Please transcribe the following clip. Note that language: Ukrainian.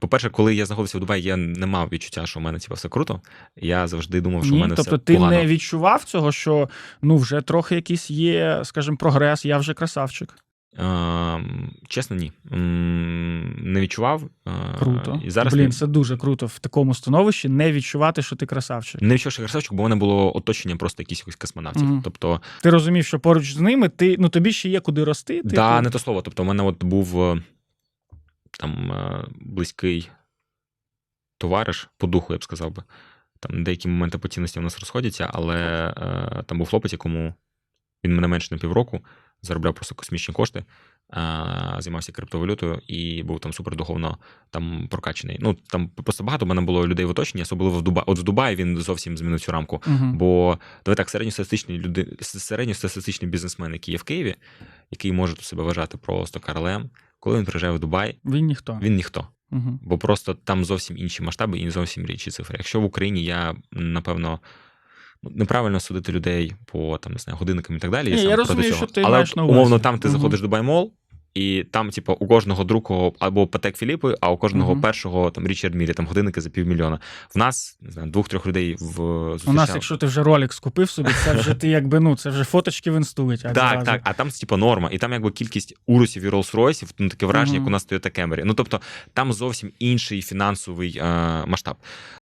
по-перше, коли я знаходився в Дубаї, я не мав відчуття, що в мене типу, все круто. Я завжди думав, що в Ні, мене тобто все ти погано. не відчував цього, що ну вже трохи якийсь є, скажімо, прогрес, я вже красавчик. Ем, чесно, ні. Не відчував. Е, Круто. І зараз Блін, не, це дуже круто в такому становищі не відчувати, що ти красавчик. не відчув, що красавчик, бо в мене було оточення просто якихось космонавтів. Мгм. Тобто, Ти розумів, що поруч з ними ти ну тобі ще є куди рости. Типу. да, не то слово. Тобто, у мене от був е, там е, близький товариш по духу, я б сказав би. Там деякі моменти по цінності у нас розходяться, але е, там був хлопець, якому він мене менше на півроку, заробляв просто космічні кошти, е, займався криптовалютою і був там супердуховно там прокачаний. Ну там просто багато в мене було людей в оточенні, особливо в Дубаї. От в Дубаї він зовсім змінив цю рамку. Угу. Бо давай так, середньостатистичний люди, середньостатистичний бізнесмен, який є в Києві, який може себе вважати просто королем, коли він приїжджає в Дубай, Він ніхто. він ніхто. Угу. Бо просто там зовсім інші масштаби і зовсім інші цифри. Якщо в Україні я, напевно, ну, неправильно судити людей по там, не знаю, годинникам і так далі. Ні, я проти розумію, що ти Але маєш на увазі. умовно там ти угу. заходиш до Дубай Мол, і там, типу, у кожного другого або Патек Філіпи, а у кожного Мгм. першого там Річард Мілі, там годинники за півмільйона. В нас не знаю, двох-трьох людей в У нас, якщо ти вже ролик скупив собі, це вже ти якби ну це вже фоточки в інсту. Так, зразу. так, а там типу, норма. І там якби кількість урусів і Rolls-Royce, ну таке враження, Мгм. як у нас Toyota Camry. Ну тобто там зовсім інший фінансовий е, масштаб.